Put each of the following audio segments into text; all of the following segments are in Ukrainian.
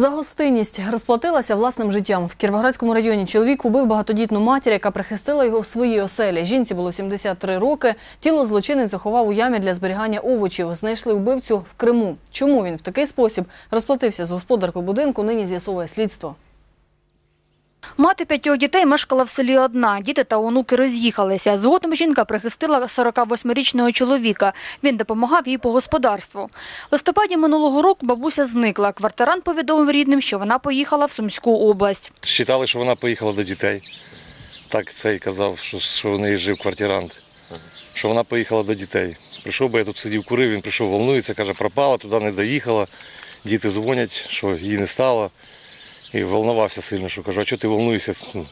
За гостинність розплатилася власним життям. В Кіровоградському районі чоловік убив багатодітну матір, яка прихистила його в своїй оселі. Жінці було 73 роки. Тіло злочинець заховав у ямі для зберігання овочів. Знайшли вбивцю в Криму. Чому він в такий спосіб розплатився з господаркою будинку, нині з'ясовує слідство. Мати п'ятьох дітей мешкала в селі одна. Діти та онуки роз'їхалися. Згодом жінка прихистила 48-річного чоловіка. Він допомагав їй по господарству. В листопаді минулого року бабуся зникла. Квартирант повідомив рідним, що вона поїхала в Сумську область. Считали, що вона поїхала до дітей. Так цей казав, що, що в неї жив квартирант, що вона поїхала до дітей. Прийшов, бо я тут сидів, курив, він прийшов, волнується, каже, пропала, туди не доїхала. Діти дзвонять, що її не стало. І волнувався сильно, що кажу, а чого ти волнуєшся? Ну,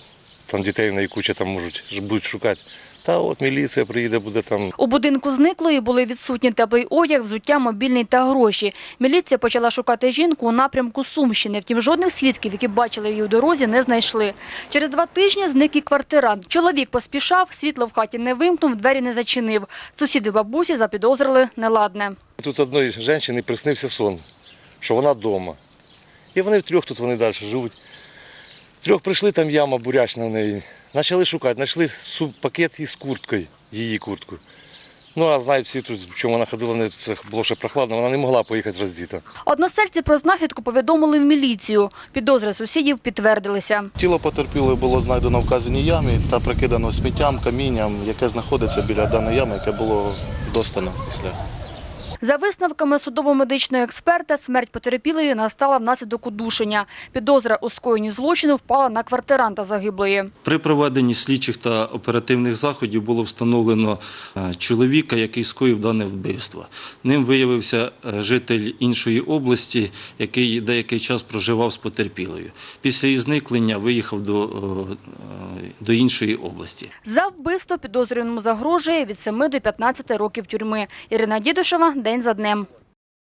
Там дітей неї куча там можуть будуть шукати. Та от міліція приїде, буде там У будинку зниклої були відсутні теплий одяг, взуття, мобільний та гроші. Міліція почала шукати жінку у напрямку Сумщини. Втім, жодних свідків, які бачили її у дорозі, не знайшли. Через два тижні зник і квартирант. Чоловік поспішав, світло в хаті не вимкнув, двері не зачинив. Сусіди бабусі запідозрили неладне. Тут одної жінки приснився сон, що вона вдома. І вони втрьох тут вони далі живуть. Трьох прийшли, там яма бурячна в неї. Почали шукати, знайшли пакет із курткою, її курткою. Ну, а знають всі тут, в чому вона ходила, не- це було ще прохладно, вона не могла поїхати роздіта. Односельці про знахідку повідомили в міліцію. Підозри сусідів підтвердилися. Тіло потерпілої було знайдено в вказаній ямі та прикидано сміттям, камінням, яке знаходиться біля даної ями, яке було достано після. За висновками судово-медичного експерта, смерть потерпілої настала внаслідок удушення. Підозра у скоєнні злочину впала на квартиранта загиблої. При проведенні слідчих та оперативних заходів було встановлено е, чоловіка, який скоїв дане вбивство. Ним виявився е, житель іншої області, який деякий час проживав з потерпілою. Після її зникнення виїхав до, е, до іншої області. За вбивство підозрюваному загрожує від 7 до 15 років тюрми. Ірина Дідушева, День за днем.